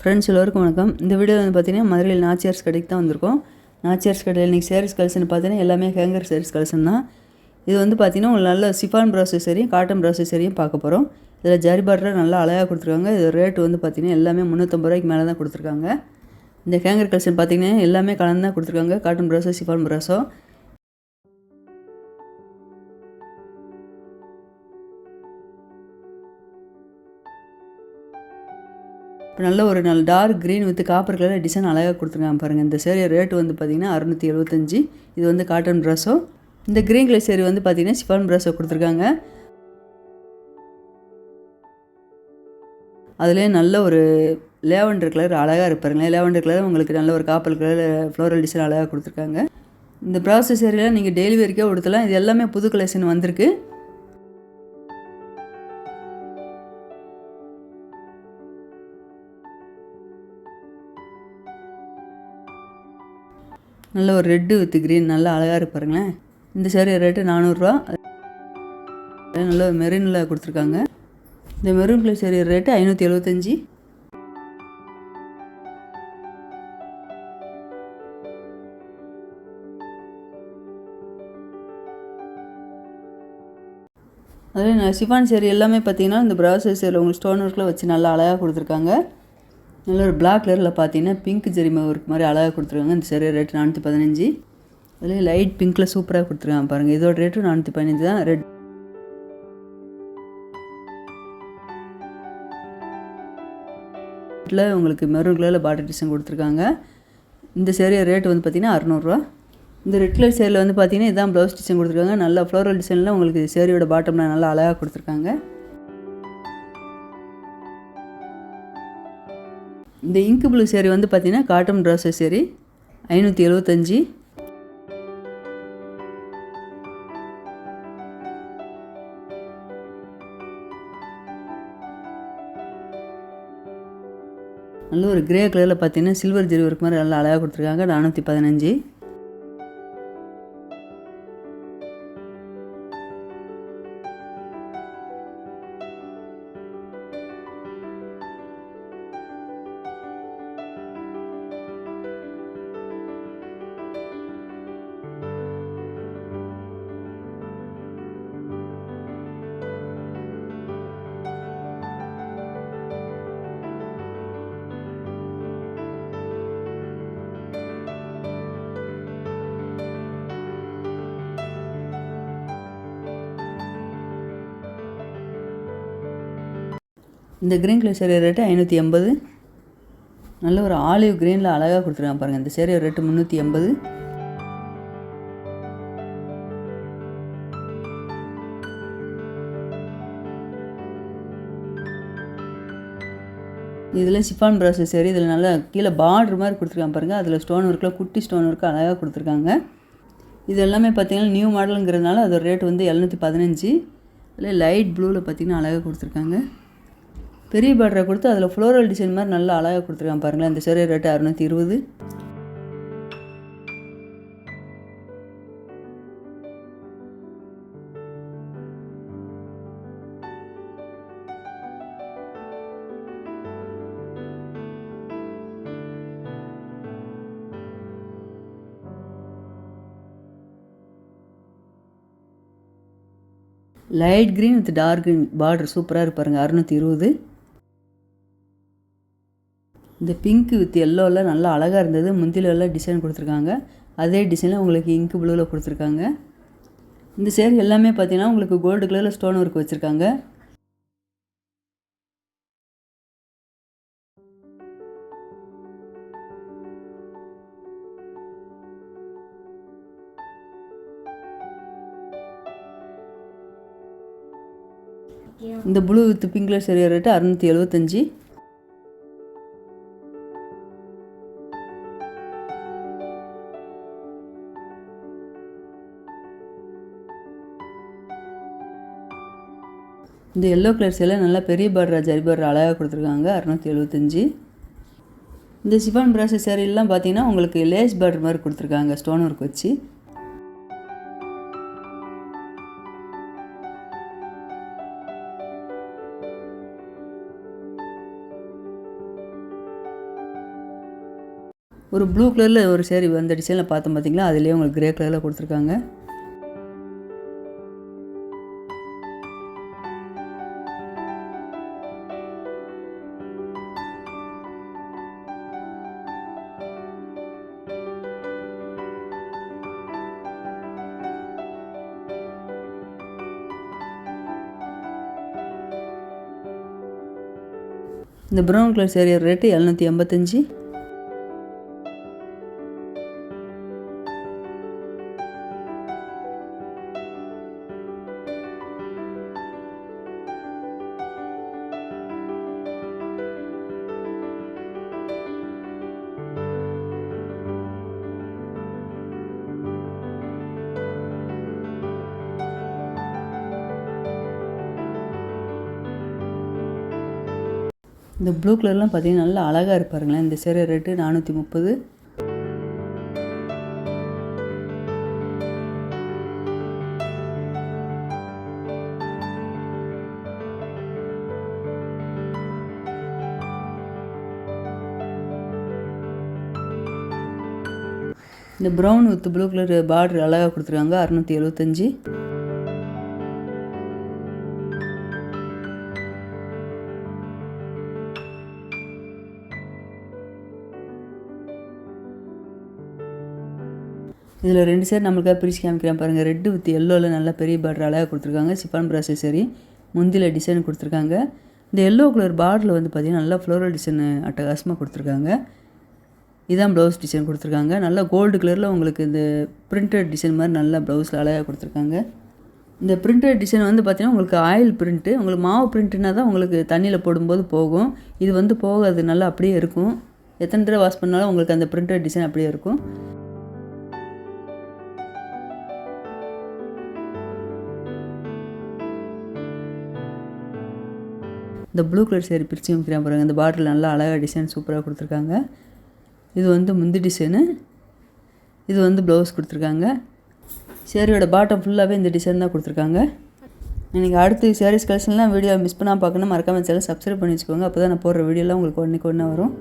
Friends எல்லோருக்கும் வணக்கம். இந்த வீடியோ வந்து பார்த்தீங்கன்னா மதுரையில் நாச்சியார்ஸ் கடைக்கு தான் வந்திருக்கோம். நாச்சியார்ஸ் கடையில் இன்றைக்கி சேரீஸ் கலெக்ஷன் பார்த்தீங்கன்னா எல்லாமே ஹேங்கர் சேரீஸ் கலெக்ஷன் தான். இது வந்து பார்த்திங்கன்னா உங்களுக்கு நல்ல சிஃபான் ப்ராசஸரியும் காட்டன் ப்ராசஸரியும் பார்க்க போகிறோம் இதில் ஜரி பார்டர் நல்லா அழகாக கொடுத்துருக்காங்க. இது ரேட் வந்து பார்த்தீங்கன்னா எல்லாமே முந்நூற்றம்பது ரூபாய்க்கு மேலே தான் கொடுத்துருக்காங்க. இந்த ஹேங்கர் கலெக்ஷன் பார்த்தீங்கன்னா எல்லாமே கலந்து தான் கொடுத்துருக்காங்க. காட்டன் ப்ராஸோ சிஃபான் ப்ராசோ இப்போ நல்ல ஒரு நல்ல dark green with copper colour design அழகாக கொடுத்துருக்காங்க பாருங்கள் இந்த சேரீ ரேட் வந்து பார்த்தீங்கன்னா அறுநூற்றி எழுபத்தஞ்சி இது வந்து காட்டன் ட்ரெஸ்ஸோ இந்த க்ரீன் கலர் சேரீ வந்து பார்த்தீங்கன்னா சிஃபான் ப்ராஸோ கொடுத்துருக்காங்க. அதுலேயே நல்ல ஒரு லேவண்டர் கலர் அழகாக இருப்பாருங்களேன் லேவண்டர் கலர் உங்களுக்கு நல்ல ஒரு காப்பர் கலர் ஃப்ளோரல் டிசைன் அழகாக கொடுத்துருக்காங்க. இந்த ப்ராசஸ் சேரீலாம் நீங்கள் டெய்லி வரைக்கும் கொடுத்தலாம் இது எல்லாமே புது கலெக்ஷன் வந்திருக்கு. நல்ல ஒரு ரெட்டு வித் க்ரீன் நல்லா அழகாக இருப்பாருங்களேன் இந்த சேரீ ரேட்டு நானூறுரூவா. நல்ல மெரூனில் கொடுத்துருக்காங்க. இந்த மெரூன் கலர் சேரீ ரேட்டு ஐநூற்றி எழுபத்தஞ்சி அதே நான் சிஃபான் சேரீ எல்லாமே பார்த்தீங்கன்னா இந்த ப்ராசஸ் சேரில் உங்களுக்கு ஸ்டோன் ஒர்க்கில் வச்சு நல்லா அழகாக கொடுத்துருக்காங்க. நல்ல ஒரு பிளாக் கலரில் பார்த்தீங்கன்னா பிங்க் ஜெரிமா ஒர்க் மாதிரி அழகாக கொடுத்துருக்காங்க. இந்த சேரீ ரேட் நானூற்றி பதினஞ்சு. அதுலேயே லைட் பிங்க்கில் சூப்பராக கொடுத்துருக்காங்க பாருங்கள் இதோட ரேட்டும் நானூற்றி பதினஞ்சு தான். ரெட் உங்களுக்கு மெரூன் கலரில் பார்டர் டிசைன் கொடுத்துருக்காங்க. இந்த சேரீ ரேட் வந்து பார்த்திங்கன்னா அறநூறுவா. இந்த ரெட் கலர் சேரில் வந்து பார்த்தீங்கன்னா இதான் ப்ளவுஸ் டிசைன் கொடுத்துருக்காங்க. நல்லா ஃப்ளோரல் டிசைனில் உங்களுக்கு சேரீயோட பாட்டம்லாம் நல்லா அழகாக கொடுத்துருக்காங்க. இந்த இங்கு ப்ளூ சேரீ வந்து பார்த்தீங்கன்னா காட்டன் ட்ராஸர் சேரீ ஐநூற்றி எழுபத்தஞ்சி நல்ல ஒரு கிரே கலரில் பார்த்தீங்கன்னா சில்வர் ஜெரி ஒர்க் மாதிரி நல்லா அழகாக கொடுத்துருக்காங்க. நானூற்றி பதினஞ்சு. இந்த க்ரீன் கலர் சேரீ ரேட்டு ஐநூற்றி எண்பது. நல்ல ஒரு ஆலிவ் க்ரீனில் அழகாக கொடுத்துருக்காங்க பாருங்கள் இந்த சேரீ ரேட்டு முந்நூற்றி எண்பது. இதில் சிஃபான் ப்ராசஸ் சரி இதில் நல்லா கீழே பார்டர் மாதிரி கொடுத்துருக்காங்க பாருங்கள் அதில் ஸ்டோன் ஒர்க்கில் குட்டி ஸ்டோன் ஒர்க்கு அழகாக கொடுத்துருக்காங்க. இது எல்லாமே பார்த்திங்கன்னா நியூ மாடலுங்கிறதுனால அதோட ரேட் வந்து எழுநூற்றி பதினஞ்சு. அதில் லைட் ப்ளூவில் பார்த்திங்கன்னா அழகாக கொடுத்துருக்காங்க. பெரிய பேட்டரை கொடுத்து அதில் ஃப்ளோரல் டிசைன் மாதிரி நல்லா அழகாக கொடுத்துருக்காங்க பாருங்களேன். இந்த சேரீ ரேட்டு அறுநூற்றி இருபது. Light green with dark green border சூப்பராக இருப்பாருங்க அறுநூற்றி இருபது. இந்த பிங்க் வித் எல்லோவில் நல்லா அழகாக இருந்தது. முந்திலெல்லாம் டிசைன் கொடுத்துருக்காங்க. அதே டிசைனில் உங்களுக்கு இங்கு ப்ளூவில் கொடுத்துருக்காங்க. இந்த சேர் எல்லாமே பார்த்தீங்கன்னா உங்களுக்கு கோல்டு கலரில் ஸ்டோன் ஒர்க் வச்சுருக்காங்க. இந்த ப்ளூ வித் பிங்க் கலர் சரியாக ரேட்டு அறுநூற்றி எழுபத்தஞ்சி இந்த எல்லோ கலர் சேலை நல்லா பெரிய பார்டர் ஜரி பார்டர் அழகாக கொடுத்துருக்காங்க. அறநூற்றி எழுபத்தஞ்சி இந்த சிஃபான் ப்ராசஸ் சேரீலாம் பார்த்தீங்கன்னா உங்களுக்கு லேஸ் பார்டர் மாதிரி கொடுத்துருக்காங்க ஸ்டோன் ஒர்க் வச்சு. ஒரு ப்ளூ கலரில் ஒரு சேரீ வந்த டிசைனில் பார்த்தோம் பார்த்தீங்களா? அதுலேயே உங்களுக்கு கிரே கலரில் கொடுத்துருக்காங்க. இந்த ப்ரௌன் கலர் சேரீ ரேட்டு எழுநூற்றி எண்பத்தஞ்சு. இந்த ப்ளூ கலர்லாம் பார்த்தீங்கன்னா நல்லா அழகாக இருப்பாருங்களேன் இந்த சேரீ ரேட்டு நானூற்றி முப்பது. இந்த brown with blue colour border அழகாக கொடுத்துருக்காங்க. அறநூற்றி எழுபத்தஞ்சி இதில் ரெண்டு சேர் நம்மளுக்காக பிரித்து காமிக்கிறேன் பாருங்கள் ரெட்டு வித் எல்லோவில் நல்லா பெரிய பார்டர் அழகாக கொடுத்துருக்காங்க. சிப்பான் ப்ராசஸ் சரி முந்தியில் டிசைன் கொடுத்துருக்காங்க. இந்த எல்லோ கலர் பார்டரில் வந்து பார்த்திங்கன்னா நல்லா ஃப்ளோரல் டிசைன் அட்டகாசமாக கொடுத்துருக்காங்க. இதான் ப்ளவுஸ் டிசைன் கொடுத்துருக்காங்க. நல்லா கோல்டு கலரில் உங்களுக்கு இந்த பிரிண்டட் டிசைன் மாதிரி நல்லா ப்ளவுஸில் அழகாக கொடுத்துருக்காங்க. இந்த பிரிண்டட் டிசைன் வந்து பார்த்திங்கன்னா உங்களுக்கு ஆயில் பிரிண்ட்டு உங்களுக்கு மாவு பிரிண்ட்டுனா தான் உங்களுக்கு தண்ணியில் போடும்போது போகும். இது வந்து போகாது நல்லா அப்படியே இருக்கும். எத்தனை தடவை வாஷ் பண்ணாலும் உங்களுக்கு அந்த பிரிண்டட் டிசைன் அப்படியே இருக்கும். இந்த ப்ளூ கலர் சேரீ பிரித்து வைக்கிறேன் பாருங்க. இந்த பாட்டில் நல்லா அழகாக டிசைன் சூப்பராக கொடுத்துருக்காங்க. இது வந்து முந்தி டிசைனு இது வந்து ப்ளவுஸ் கொடுத்துருக்காங்க. சேரீயோட பாட்டம் ஃபுல்லாகவே இந்த டிசைன் தான் கொடுத்துருக்காங்க. நீங்கள் அடுத்து சேரீஸ் கலெக்ஷன்லாம் வீடியோ மிஸ் பண்ணால் பார்க்கணும் மறக்காமல் சேனல் சப்ஸ்கிரைப் பண்ணி வச்சுக்கோங்க. அப்போ தான் நான் போடுற வீடியோலாம் உங்களுக்கு ஒன்றைக்கு ஒன்றா வரும்.